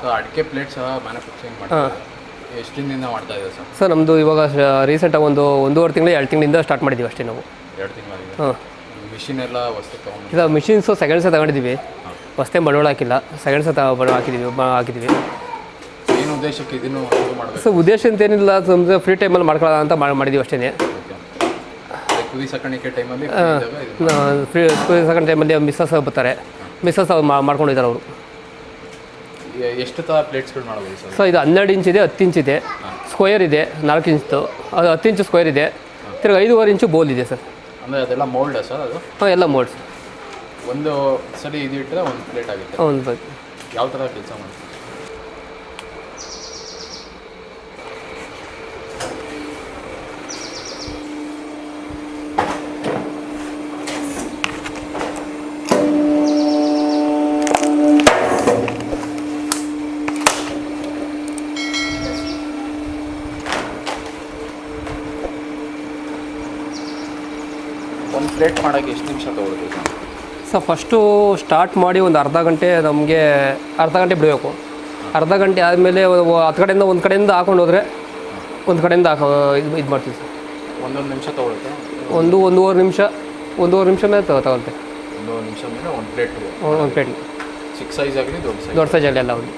So ಅಡಿಕೆ plates manufacturing ಮಾಡ್ತೀವಿ ಎಷ್ಟು ದಿನದಿಂದ ಮಾಡ್ತಾ ಇದೆ ಸರ್? ಸರ್ ನಮ್ಮದು ಇವಾಗ ರೀಸೆಂಟಾಗಿ ಒಂದು ಒಂದೂವರೆ ತಿಂಗಳು ಎರಡು ತಿಂಗಳಿಂದ ಸ್ಟಾರ್ಟ್ ಮಾಡಿದ್ದೀವಿ ಅಷ್ಟೇ ನಾವು. ಎರಡು ತಿಂಗಳಾಗಿದೆ ಹಾಂ. ಮಿಷಿನ್ ಎಲ್ಲ ವಸ್ತು ತೊಗೊಂಡು ಇಲ್ಲ ಮಿಷಿನ್ಸು ಸೆಕೆಂಡ್ಸೇ ತಗೊಂಡಿದ್ದೀವಿ ಹೊಸ್ತೇ ಬಂಡವಾಳ ಹಾಕಿಲ್ಲ. ಸೆಕೆಂಡ್ಸೇ ಬಡವಳ ಬಂಡವಾಳ ಹಾಕಿದ್ದೀವಿ ಹಾಕಿದ್ದೀವಿ ಏನು ಉದ್ದೇಶಕ್ಕೆ ಇದನ್ನು ಮಾಡಬೇಕು? ಸೊ ಉದ್ದೇಶ ಅಂತ ಏನಿಲ್ಲ. ಫ್ರೀ ಟೈಮಲ್ಲಿ ಮಾಡ್ಕೊಳ್ಳೋಣ ಅಂತ ಮಾಡಿ ಮಾಡಿದ್ದೀವಿ ಅಷ್ಟೇ ಕುರಿ ಸಾಕಾಣಿಕೆ ಟೈಮಲ್ಲಿ ಫ್ರೀ ಸೆಕೆಂಡ್ ಟೈಮಲ್ಲಿ ಮಿಸ್ಸಸ್ ಬರ್ತಾರೆ. ಮಿಸ್ಸಸ್ ಅವ್ರು ಮಾಡ್ಕೊಂಡಿದ್ದಾರೆ ಅವರು. ಎಷ್ಟು ಥರ ಪ್ಲೇಟ್ಸ್ಗಳು ಮಾಡ್ಬೋದು ಸರ್? ಸೊ ಇದು ಹನ್ನೆರಡು ಇಂಚ್ ಇದೆ ಹತ್ತು ಇಂಚ್ ಇದೆ. ಸ್ಕ್ವೇರ್ ಇದೆ ನಾಲ್ಕು ಇಂಚ್ದು ಅದು ಹತ್ತು ಇಂಚು ಸ್ಕ್ವೇರ್ ಇದೆ. ತಿರ್ಗಿ ಐದೂವರೆ ಇಂಚು ಬೋಲ್ ಇದೆ ಸರ್. ಅಂದರೆ ಅದೆಲ್ಲ ಮೋಲ್ಡ್ ಸರ್ ಅದು? ಹಾಂ ಎಲ್ಲ ಮೋಲ್ಡ್ ಸರ್. ಒಂದು ಸರಿ ಇದು ಇಟ್ಟರೆ ಒಂದು ಪ್ಲೇಟ್ ಆಗುತ್ತೆ. ಒಂದು ಯಾವ ಥರ ಕೆಲಸ ಮಾಡ್ತೀವಿ ಒಂದು ಪ್ಲೇಟ್ ಮಾಡೋಕ್ಕೆ ಎಷ್ಟು ನಿಮಿಷ ತೊಗೊಳ್ಬೇಕು ಸರ್ ಸೊ ಫಸ್ಟು ಸ್ಟಾರ್ಟ್ ಮಾಡಿ ಒಂದು ಅರ್ಧ ಗಂಟೆ ನಮಗೆ ಅರ್ಧ ಗಂಟೆ ಬಿಡಬೇಕು. ಅರ್ಧ ಗಂಟೆ ಆದಮೇಲೆ ಹತ್ತು ಕಡೆಯಿಂದ ಒಂದು ಕಡೆಯಿಂದ ಹಾಕೊಂಡು ಹೋದರೆ ಒಂದು ಕಡೆಯಿಂದ ಹಾಕೋ ಇದು ಇದು ಮಾಡ್ತೀವಿ ಸರ್. ಒಂದೊಂದು ನಿಮಿಷ ತೊಗೊಳುತ್ತೆ ಒಂದು ಒಂದೂವರೆ ನಿಮಿಷ ಒಂದೂವರೆ ನಿಮಿಷ ಮೇಲೆ ತಗೋ ತಗೊಳುತ್ತೆ ಒಂದು ನಿಮಿಷ ಮೇಲೆ ಒಂದು ಪ್ಲೇಟ್ ಒಂದು ಪ್ಲೇಟ್. ಚಿಕ್ಕ ಸೈಜ್ ಆಗಲಿ ದೊಡ್ಡ ಸೈಜ್ ದೊಡ್ಡ ಸೈಜಲ್ಲಿ ಎಲ್ಲ ಒಂದು.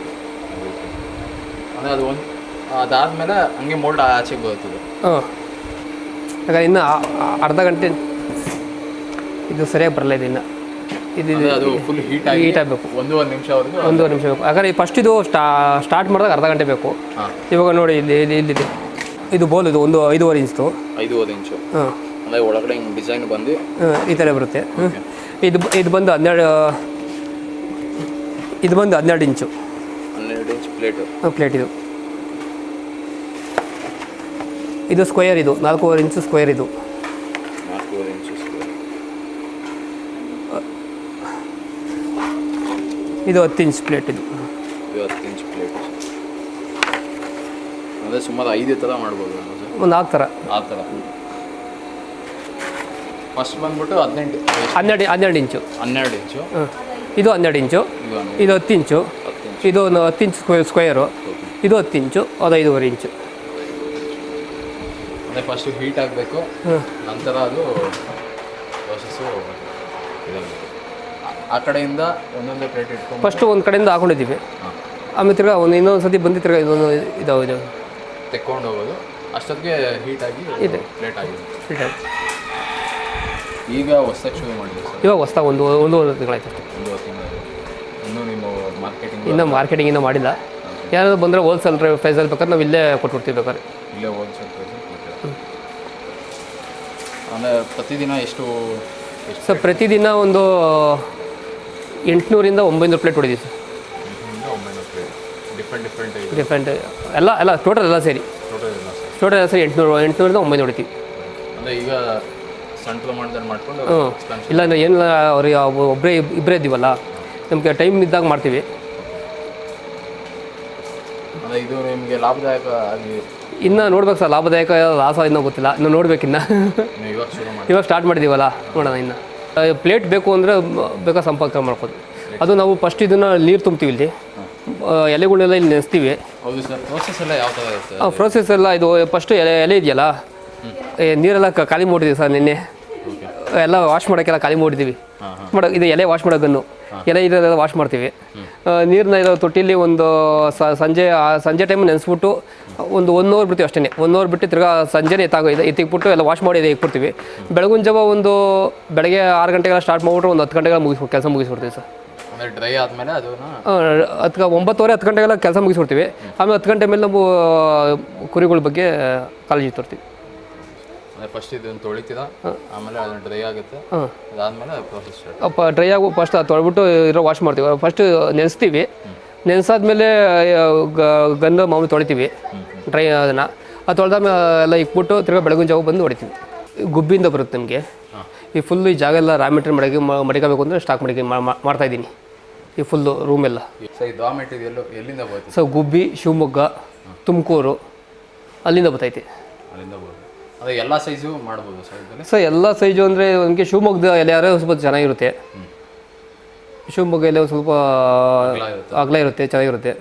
ಅಂದರೆ ಅದು ಒಂದು ಅದಾದಮೇಲೆ ಹಂಗೆ ಮೋಲ್ಡ್ ಆಚೆಗೆ ಬರ್ತದೆ ಹಾಂ ಹಾಗಾದ್ರೆ ಇನ್ನು ಅರ್ಧ ಗಂಟೆ ಇದು ಸರಿಯಾಗಿ ಬರಲ್ಲ ಇದು ಇದು ಅದು ಫುಲ್ ಹೀಟ್ ಆಗಿ ಹೀಟ್ ಆಗಬೇಕು. ಒಂದೂವರೆ ನಿಮಿಷವರೆಗೂ ಒಂದೂವರೆ ನಿಮಿಷ ಬೇಕು. ಯಾಕಂದ್ರೆ ಫಸ್ಟ್ ಇದು ಸ್ಟಾ ಸ್ಟಾರ್ಟ್ ಮಾಡಿದಾಗ ಅರ್ಧ ಗಂಟೆ ಬೇಕು. ಇವಾಗ ನೋಡಿ ಇಲ್ಲಿ ಇಲ್ಲಿ ಇಲ್ಲಿದೆ ಇದು ಬೋಲ್ ಇದು ಒಂದು ಐದೂವರೆ ಇಂಚು. ಐದೂವರೆ ಇಂಚು. ಹಾಂ. ಅಂದರೆ ಒಳಗಡೆ ಹಿಂಗೆ ಡಿಸೈನ್ ಬಂದು ಈ ಥರ ಬರುತ್ತೆ. ಇದು ಇದು ಬಂದು ಹನ್ನೆರಡು ಇದು ಬಂದು ಹನ್ನೆರಡು ಇಂಚು. ಹನ್ನೆರಡು ಇಂಚ್ ಪ್ಲೇಟು ಪ್ಲೇಟ್ ಇದು. ಇದು ಸ್ಕ್ವೇರ್ ಇದು ನಾಲ್ಕೂವರೆ ಇಂಚು ಸ್ಕ್ವೇರ್ ಇದು ನಾಲ್ಕೂವರೆ ಇಂಚು ಸ್ಕ್ವೇರ್ ಇದು ಹತ್ತು ಇಂಚ್ ಪ್ಲೇಟ್ ಇದು. ಇದು ಹತ್ತು ಇಂಚ್ ಪ್ಲೇಟ್ ಅಂದರೆ ಸುಮಾರು ಐದು ಥರ ಮಾಡ್ಬೋದು ಒಂದು ನಾಲ್ಕು ಥರ ಆ ಥರ ಫಸ್ಟ್ ಬಂದ್ಬಿಟ್ಟು ಹದಿನೆಂಟು? ಹನ್ನೆರಡು ಹನ್ನೆರಡು ಇಂಚು. ಹನ್ನೆರಡು ಇಂಚು. ಇದು ಹನ್ನೆರಡು ಇಂಚು. ಇದು ಹನ್ನೆರಡು. ಇದು ಹತ್ತು ಇಂಚು. ಇದು ಒಂದು ಹತ್ತು ಇಂಚು ಸ್ಕ್ವೇರ್ ಸ್ಕ್ವೇರು ಇದು ಹತ್ತು ಇಂಚು ಅದು ಐದೂವರೆ ಇಂಚು. ಅಂದರೆ ಫಸ್ಟು ಹೀಟ್ ಆಗಬೇಕು ನಂತರ ಅದು ಪ್ರೊಸೆಸ್ಸು ಇದಾಗುತ್ತೆ ಆ- ಕಡೆಯಿಂದ ಒಂದೊಂದೇ ಪ್ಲೇಟ್ ಇಟ್ಕೊಂಡು ಫಸ್ಟು ಒಂದು ಕಡೆಯಿಂದ ಹಾಕೊಂಡಿದ್ದೀವಿ. ಆಮೇಲೆ ತಿರ್ಗಾ ಒಂದು ಇನ್ನೊಂದು ಸತಿ ಬಂದು ತಿರ್ಗಾ ಇದೊಂದು ಇದಾವೆ ಇದು. ತೆಕ್ಕೊಂಡು ಹೋಗೋದು. ಅಷ್ಟೊತ್ತಿಗೆ ಹೀಟ್ ಆಗಿ ಇದೆ. ಪ್ಲೇಟ್ ಆಗಿದೆ. ಈಗ ಹೊಸ್ದಾಗಿ ಶುರು ಮಾಡಿದ್ವಿ ಸರ್? ಇವಾಗ ಹೊಸ್ತಾ ಒಂದು ಒಂದು ತಿಂಗಳಾಯ್ತು ಒಂದು ತಿಂಗಳು ಇನ್ನೂ ನಿಮ್ಮ ಮಾರ್ಕೆಟಿಂಗ್ ಇನ್ನೂ ಮಾರ್ಕೆಟಿಂಗ್ ಇನ್ನೂ ಮಾಡಿಲ್ಲ. ಏನಾದರೂ ಬಂದರೆ ಹೋಲ್ಸೇಲ್ ಪ್ರೈಸಲ್ಲಿ ಬೇಕಾದ್ರೆ ನಾವು ಇಲ್ಲೇ ಕೊಟ್ಬಿಡ್ತೀವಿ ಬೇಕಾದ್ರೆ. ಇಲ್ಲೇ ಹೋಲ್ಸೇಲ್ ಅಂದರೆ ಪ್ರತಿದಿನ ಎಷ್ಟು ಸರ್ ಪ್ರತಿದಿನ ಒಂದು ಎಂಟುನೂರಿಂದ ಒಂಬೈನೂರು ಪ್ಲೇಟ್ ಹೊಡಿದೀವಿ ಸರ್. ಡಿಫ್ರೆಂಟ್ ಎಲ್ಲ ಎಲ್ಲ ಟೋಟಲ್ ಎಲ್ಲ ಸೇರಿ. ಟೋಟಲ್ ಎಲ್ಲ ಸರಿ. ಎಂಟುನೂರು ಎಂಟುನೂರಿಂದ ಒಂಬೈನೂರು ಹೊಡಿತೀವಿ. ಈಗ ಸಣ್ಣ ಪ್ರಮಾಣದಲ್ಲಿ ಮಾಡ್ಕೊಂಡು ಹ್ಞೂ ಇಲ್ಲ ಅಂದ್ರೆ ಏನಿಲ್ಲ ಅವ್ರಿಗೆ ಒಬ್ಬರೇ ಇಬ್ಬರೇ ಇದ್ದೀವಲ್ಲ ನಮಗೆ ಟೈಮ್ ಇದ್ದಾಗ ಮಾಡ್ತೀವಿ. ಇದು ನಿಮಗೆ ಲಾಭದಾಯಕ ಆಗಿ ಇನ್ನು ನೋಡ್ಬೇಕು ಸರ್ ಲಾಭದಾಯಕ ಲಾಸ ಇನ್ನೂ ಗೊತ್ತಿಲ್ಲ. ಇನ್ನು ನೋಡ್ಬೇಕಿನ್ನ ಇವಾಗ ಸ್ಟಾರ್ಟ್ ಮಾಡಿದ್ದೀವಲ್ಲ ನೋಡೋಣ ಇನ್ನು. ಪ್ಲೇಟ್ ಬೇಕು ಅಂದರೆ ಬೇಕಾ ಸಂಪರ್ಕ ಮಾಡ್ಬೋದು ಅದು ನಾವು ಫಸ್ಟ್ ಇದನ್ನು ನೀರು ತುಂಬ್ತೀವಿ ಇಲ್ಲಿ. ಎಲೆಗಳೆಲ್ಲ ಇಲ್ಲಿ ನೆನೆಸ್ತೀವಿ. ಪ್ರೋಸೆಸ್ ಎಲ್ಲ ಇದು ಫಸ್ಟ್ ಎಲೆ ಎಲೆ ಇದೆಯಲ್ಲ? ನೀರೆಲ್ಲ ಖಾಲಿ ಮಾಡಿದ್ದೀವಿ ಸರ್ ನಿನ್ನೆ. ಎಲ್ಲ ವಾಶ್ ಮಾಡೋಕ್ಕೆಲ್ಲ ಖಾಲಿ ಮಾಡಿದ್ದೀವಿ. ಮಾಡೋ ಇದು ಎಲೆ ವಾಶ್ ಮಾಡೋ ಗನ್ನು. ಎಲೆ ಇದೆಲ್ಲ ವಾಶ್ ಮಾಡ್ತೀವಿ. ನೀರನ್ನ ಇರೋ ತೊಟ್ಟಿಲಿ ಒಂದು ಸಂಜೆ ಸಂಜೆ ಟೈಮ್ ನೆನೆಸ್ಬಿಟ್ಟು ಒಂದು ಒನ್ ಅವರ್ ಬಿಡ್ತೀವಿ ಅಷ್ಟೇ ಒನ್ ಅವರ್ ಬಿಟ್ಟು ತಿರ್ಗಾ ಸಂಜೆನೇ ಎತ್ತಾಗೋ ಇದೆ ಎತ್ತಿಕ್ಬಿಟ್ಟು ಎಲ್ಲ ವಾಶ್ ಮಾಡಿ ಇಕ್ಬಿಡ್ತೀವಿ ಬೆಳಗಿನ ಜಾವ ಒಂದು ಬೆಳಗ್ಗೆ ಆರು ಗಂಟೆಗೆಲ್ಲ ಸ್ಟಾರ್ಟ್ ಮಾಡಿಬಿಟ್ರೆ ಒಂದು ಹತ್ತು ಗಂಟೆಗೆಲ್ಲ ಮುಗಿಸ್ ಕೆಲಸ ಮುಗಿಸ್ಬಿಡ್ತೀವಿ ಸರ್. ಡ್ರೈ ಆದಮೇಲೆ ಅದು ಹತ್ತು ಒಂಬತ್ತುವರೆ ಹತ್ತು ಗಂಟೆಗೆಲ್ಲ ಕೆಲಸ ಮುಗಿಸ್ಬಿಡ್ತೀವಿ. ಆಮೇಲೆ ಹತ್ತು ಗಂಟೆ ಮೇಲೆ ನಾವು ಕುರಿಗಳ ಬಗ್ಗೆ ಕಾಳಜಿ ತರ್ತೀವಿ. ಫಸ್ಟ್ ಇದನ್ನ ತೊಳಿತಿದ ಆಮೇಲೆ ಅದನ್ನ ಡ್ರೈ ಆಗುತ್ತೆ. ಅದಾದ್ಮೇಲೆ ಪ್ರೋಸೆಸ್ ಸ್ಟಾರ್ಟ್ ಅಪ್ಪ ಡ್ರೈ ಆಗೋ ಫಸ್ಟ್ ಅದು ತೊಳ್ಬಿಟ್ಟು ಇರೋ ವಾಶ್ ಮಾಡ್ತೀವಿ. ಫಸ್ಟ್ ನೆನೆಸ್ತೀವಿ. ನೆನೆಸಾದ್ಮೇಲೆ ಗಂಧ ಮಾಮೂಲಿ ತೊಳಿತೀವಿ. ಡ್ರೈ ಅದನ್ನು. ಅದು ತೊಳೆದಾದ್ಮೇಲೆ ಎಲ್ಲ ಇಕ್ಬಿಟ್ಟು ತಿರ್ಗಾ ಬೆಳಗಿನ ಜಾವ ಬಂದು ಹೊಡಿತೀವಿ. ಗುಬ್ಬಿಯಿಂದ ಬರುತ್ತೆ ನಮಗೆ. ಈ ಫುಲ್ಲು ಈ ಜಾಗ ಎಲ್ಲ ರಾ ಮೆಟೀರಿಯಲ್ ಮಡಗಿ ಮಡಿಕೋಬೇಕು ಅಂದರೆ ಸ್ಟಾಕ್ ಮಡಿಕೆ ಮಾಡ್ತಾಯಿದ್ದೀನಿ ಈ ಫುಲ್ಲು ರೂಮೆಲ್ಲ ಎಲ್ಲಿಂದ ಸೊ ಗುಬ್ಬಿ ಶಿವಮೊಗ್ಗ ತುಮಕೂರು ಅಲ್ಲಿಂದ ಬರ್ತೈತಿ. ಅಲ್ಲಿಂದ ಬರುತ್ತೆ. ಅದೇ ಎಲ್ಲ ಸೈಜು ಮಾಡ್ಬೋದು ಸರ್ ಸೊ ಎಲ್ಲ ಸೈಜು ಅಂದರೆ ನಮಗೆ ಶಿವಮೊಗ್ಗದ ಎಲೆ ಯಾರೇ ಸ್ವಲ್ಪ ಚೆನ್ನಾಗಿರುತ್ತೆ. ಶಿವಮೊಗ್ಗ ಎಲೆ ಸ್ವಲ್ಪ ಅಗಲ ಇರುತ್ತೆ. ಅಗಲ ಇರುತ್ತೆ ಚೆನ್ನಾಗಿರುತ್ತೆ.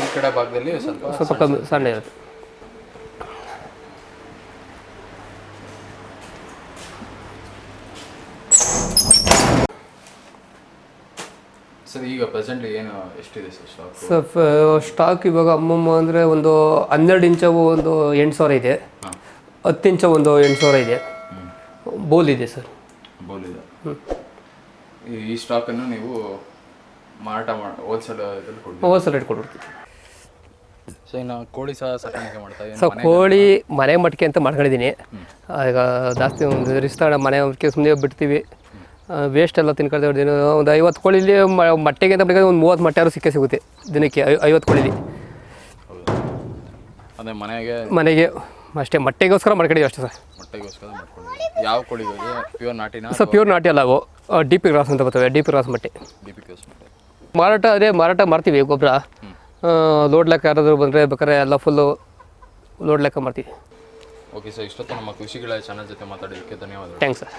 ಈ ಕಡೆ ಭಾಗದಲ್ಲಿ ಸ್ವಲ್ಪ ಸ್ವಲ್ಪ ಕಮ್ಮಿ ಸಣ್ಣ ಇರುತ್ತೆ. ಸರ್ ಈಗ ಪ್ರೆಸೆಂಟ್ಲಿ ಏನು ಎಷ್ಟಿದೆ ಸರ್ ಸ್ಟಾಕ್ ಸ್ವಲ್ಪ ಸ್ಟಾಕ್ ಇವಾಗ ಅಮ್ಮಮ್ಮ ಅಂದರೆ ಒಂದು ಹನ್ನೆರಡು ಇಂಚವು ಒಂದು ಎಂಟು ಸಾವಿರ ಇದೆ. ಹತ್ತು ಇಂಚ ಒಂದು ಎಂಟು ಸಾವಿರ ಇದೆ. ಬೋಲ್ ಇದೆ ಸರ್. ಬೋಲಿದೆ ಈ- ಈ ಸ್ಟಾಕನ್ನು ನೀವು ಮಾರಾಟ ಮಾಡಿ ಹೋಲ್ಸೇಲ್ ಇದ್ರಲ್ಲಿ ಕೊಡ್ತೀವಿ ಹೋಲ್ಸೇಲ್ ರೇಟ್ ಸೊ ಇನ್ನು ಕೋಳಿ ಸಹ ಸಾಕಾಣಿಕೆ ಮಾಡ್ತಾ ಸೊ ಕೋಳಿ ಮನೆ ಮಟ್ಕೆ ಅಂತ ಮಾಡ್ಕೊಂಡಿದ್ದೀನಿ. ಈಗ ಜಾಸ್ತಿ ಒಂದು ರಿಸ್ತಾಡ ಮನೆ ಮಟ್ಕೆ ಸುಮ್ಮನೆ ಬಿಡ್ತೀವಿ ವೇಸ್ಟ್ ಎಲ್ಲ ತಿನ್ಕೊಳ್ತಾ ದಿನ ಒಂದು ಐವತ್ತು ಕೋಳಿಲಿ ಮಟ್ಟೆಗೆ ಅಂತ ಬೇಕಾದ್ರೆ ಒಂದು ಮೂವತ್ತು ಮೊಟ್ಟೆ ಸಿಕ್ಕೇ ಸಿಗುತ್ತೆ ದಿನಕ್ಕೆ ಐ- ಐವತ್ತು ಕೋಳಿಲಿ. ಅದೇ ಮನೆಗೆ ಮನೆಗೆ ಅಷ್ಟೇ ಮೊಟ್ಟೆಗೋಸ್ಕರ ಮಾಡ್ಕೊಂಡಿದ್ದೀವಿ ಅಷ್ಟೇ ಸರ್. ಮಟ್ಟೆಗೋಸ್ಕರ ಮಾಡ್ಕೊಂಡಿದ್ದೀವಿ ಯಾವ ಕೋಳಿ ಪ್ಯೂರ್ ನಾಟಿನ ಸೊ ಪ್ಯೂರ್ ನಾಟಿ ಅಲ್ಲ ಅವು. ಡಿ ಪಿ ಕ್ರಾಸ್ ಅಂತ ಬರ್ತವೆ ಡಿ ಪಿ ಕ್ರಾಸ್ ಮಟ್ಟೆ. ಡಿ ಪಿ ಕೋಸ್ ಮೊಟ್ಟೆ. ಮಾರಾಟ ಅದೇ ಮಾರಾಟ ಮಾಡ್ತೀವಿ ಗೊಬ್ಬರ ಲೋಡ್ ಲೆಕ್ಕ ಯಾರಾದರೂ ಬಂದರೆ ಬೇಕಾದ್ರೆ ಎಲ್ಲ ಫುಲ್ಲು ಲೋಡ್ ಲೆಕ್ಕ ಮಾಡ್ತೀವಿ. ಓಕೆ ಸರ್ ಇಷ್ಟೊತ್ತು ನಮ್ಮ ಕೃಷಿಗಳ ಚಾನಲ್ ಜೊತೆ ಮಾತಾಡೋದಕ್ಕೆ ಧನ್ಯವಾದ ಥ್ಯಾಂಕ್ಸ್ ಸರ್